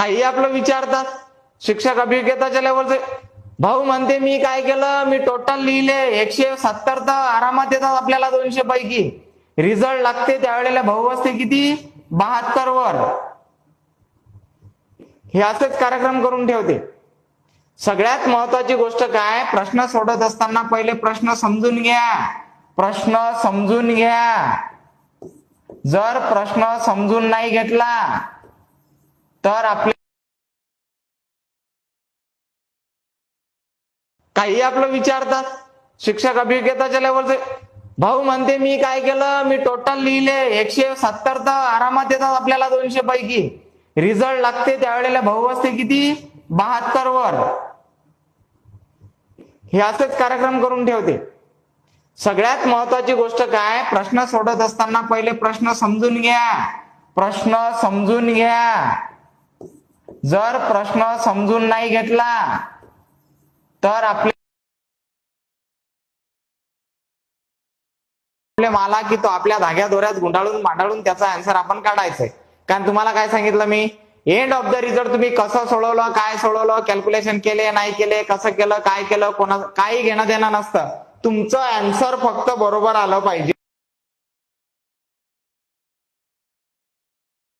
काही आपलं विचारतात शिक्षक अभिज्ञताच्या लेवलचे भाऊ म्हणते मी काय केलं? मी टोटल लिहिले. एकशे सत्तर तर आरामात येतात आपल्याला दोनशे पैकी. रिझल्ट लागते त्यावेळेला भाऊ असते किती? बहात्तर वर. हे असेच कार्यक्रम करून ठेवते. सगळ्यात महत्वाची गोष्ट काय? प्रश्न सोडत असताना पहिले प्रश्न समजून घ्या. प्रश्न समजून घ्या. जर प्रश्न समजून नाही घेतला तर आपले काही आपलं विचारतात. शिक्षक अभिज्ञताच्या लेवलचे भाऊ म्हणते मी काय केलं? मी टोटल लिहिले. एकशे सत्तर तर आरामात येतात आपल्याला दोनशे पैकी. रिझल्ट लागते त्यावेळेला भाऊ असते किती? बहात्तर वर. हे असेच कार्यक्रम करून ठेवते. सगळ्यात महत्वाची गोष्ट काय? प्रश्न सोडत असताना पहिले प्रश्न समजून घ्या. प्रश्न समजून घ्या. जर प्रश्न समजून नाही घेतला तर आपले आपले माला की तो आपल्या धाग्या दोऱ्यात गुंडाळून मांडाळून त्याचा आन्सर आपण काढायचंय. कारण तुम्हाला काय सांगितलं मी? एंड ऑफ द रिझल्ट तुम्ही कसं सोडवलं काय सोडवलं कॅल्क्युलेशन केले नाही केले कसं केलं काय केलं कोणा काही घेणं देणं नसतं. तुमचं आन्सर फक्त बरोबर आलं पाहिजे.